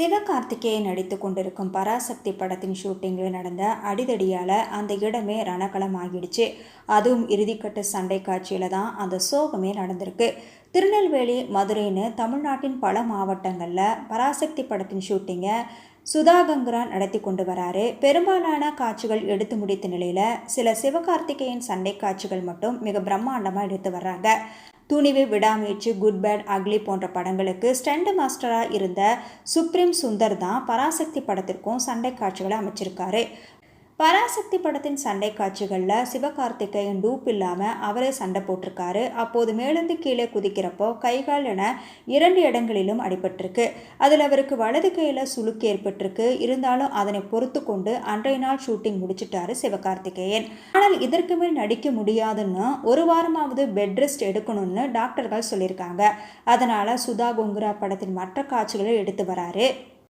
சிவகார்த்திகேயன் நடித்து கொண்டிருக்கும் பராசக்தி படத்தின் ஷூட்டிங்கில் நடந்த அடிதடியால் அந்த இடமே ரணக்களம் ஆகிடுச்சு அதுவும் இறுதிக்கட்ட சண்டை காட்சியில் தான் அந்த சோகமே நடந்திருக்கு. திருநெல்வேலி மதுரைன்னு தமிழ்நாட்டின் பல மாவட்டங்களில் பராசக்தி படத்தின் ஷூட்டிங்கை சுதாகங்கரா நடத்தி கொண்டு வராரு. பெரும்பாலான காட்சிகள் எடுத்து முடித்த நிலையில் சில சிவகார்த்திகேயன் சண்டை காட்சிகள் மட்டும் மிக பிரம்மாண்டமாக எடுத்து வர்றாங்க. துணிவு விடாமுயற்சி குட் பேட் அக்லி போன்ற படங்களுக்கு ஸ்டண்ட் மாஸ்டராக இருந்த சுப்ரீம் சுந்தர் தான் பராசக்தி படத்திற்கும் சண்டை காட்சிகளை அமைச்சிருக்காரு. பராசக்தி படத்தின் சண்டை காட்சிகளில் சிவகார்த்திகேயன் டூப் இல்லாமல் அவரே சண்டை போட்டிருக்காரு. அப்போது மேலிருந்து கீழே குதிக்கிறப்போ கைகால் என இரண்டு இடங்களிலும் அடிபட்டிருக்கு. அதில் அவருக்கு வலது கையில் சுளுக்கு ஏற்பட்டிருக்கு. இருந்தாலும் அதனை பொறுத்து கொண்டு அன்றைய நாள் ஷூட்டிங் முடிச்சிட்டாரு சிவகார்த்திகேயன். ஆனால் இதற்கு மேல் நடிக்க முடியாதுன்னு ஒரு வாரமாவது பெட் ரெஸ்ட் எடுக்கணும்னு டாக்டர்கள் சொல்லியிருக்காங்க. அதனால் சுதா கொங்குரா படத்தின் மற்ற காட்சிகளை எடுத்து வராரு.